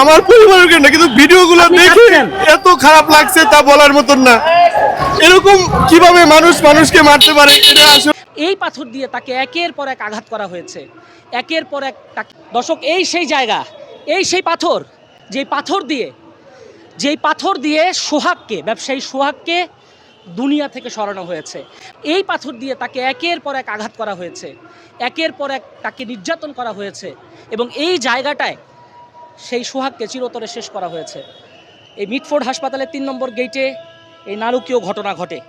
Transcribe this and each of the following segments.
আমার পরিবারের কেন? কিন্তু ভিডিওগুলো দেখে এত খারাপ লাগছে তা বলার মতন না। এরকম কীভাবে মানুষ মানুষকে মারতে পারে এটা আসলে এই পাথর দিয়ে তাকে একের পর এক আঘাত করা হয়েছে। একের পর এক তাকে দর্শক এই সেই জায়গা এই সেই পাথর যেই পাথর দিয়ে যেই পাথর দিয়ে সোহাগকে ব্যবসায়ী সোহাগকে দুনিয়া থেকে সরানো হয়েছে। এই পাথর দিয়ে তাকে একের পর এক আঘাত করা হয়েছে। একের পর এক তাকে নির্যাতন করা হয়েছে। এবং এই জায়গাটায় সেই সোহাগকে চিরতরে শেষ করা হয়েছে। এই মিটফোর্ড হাসপাতালের তিন নম্বর গেটে এই নারকীয় ঘটনা ঘটে।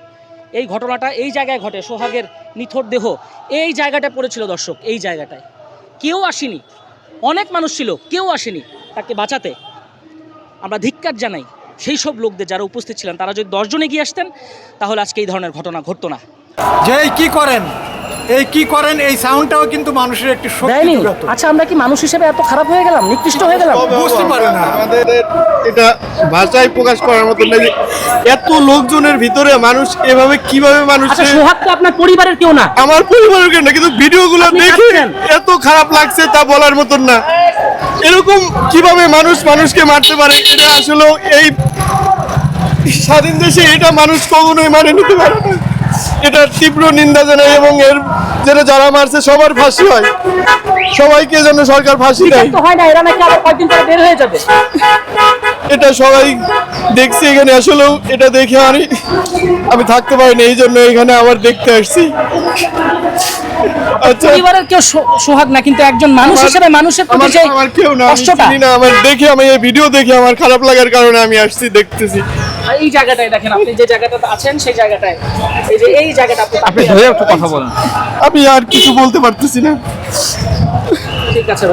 এই ঘটনাটা এই জায়গায় ঘটে, সোহাগের নিথর দেহ। এই জায়গাটায় পড়েছিল দর্শক, এই জায়গাটায়। কেউ আসেনি। অনেক মানুষ ছিল, কেউ আসেনি তাকে বাঁচাতে। আমরা ধিক্কার জানাই সেই সব লোকদের যারা উপস্থিত ছিলেন। তারা যদি দশজন এগিয়ে আসতেন, তাহলে আজকে এই ধরনের ঘটনা ঘটতো না। যে কি করেন? এই কি করেন এই সাউন্ডটাও কিন্তু মানুষের একটি শক্তি দেয়নি? যোগাতো। আচ্ছা আমরা কি মানুষ হিসেবে এত খারাপ হয়ে গেলাম? নিকৃষ্ট হয়ে গেলাম? বুঝতে পারে না। আমাদের এটা ভাষায় প্রকাশ করার মতন না যে এত লোকজনের ভিতরে মানুষ এভাবে কীভাবে মানুষ আচ্ছা সোহাগ তো আপনার পরিবারের কেউ না। আমার পরিবারের কেন কিন্তু ভিডিওগুলো আপনি দেখে কাঁদছেন? এত খারাপ লাগছে তা বলার মতন না। এরকম কীভাবে মানুষ মানুষকে মারতে পারে এটা আসলে এই স্বাধীন দেশে এটা মানুষ কখনোই মানে নিতে পারে না। এটা তীব্র নিন্দা জানাই এবং এর যেন যারা মারছে সবার ফাঁসি হয়। সবাইকে যেন সরকার ফাঁসি দেয়। হয় না এরা নাকি আবার কয়েকদিন পরে বের হয়ে যাবে। এটা সবাই দেখছি এখানে। আসলেও এটা দেখে আমি আমি থাকতে পারিনি এই জন্য এখানে আবার দেখতে আসছি। আচ্ছা। পরিবারের কেউ সোহাগ না কিন্তু একজন মানুষ আমার- হিসেবে মানুষের প্রতি যে আমার কেউ না আমি কষ্টটা। না। আমার দেখে আমি এই ভিডিও দেখে আমার খারাপ লাগার কারণে আমি আসছি দেখতেছি। এই জায়গাটায় দেখেন আপনি যে জায়গাটাতে আছেন সেই জায়গাটায়। এই যে এই জায়গাটা আপনি আপনি ধরে একটু কথা বলেন। আমি আর কিছু বলতে পারতেছি না। ঠিক আছে।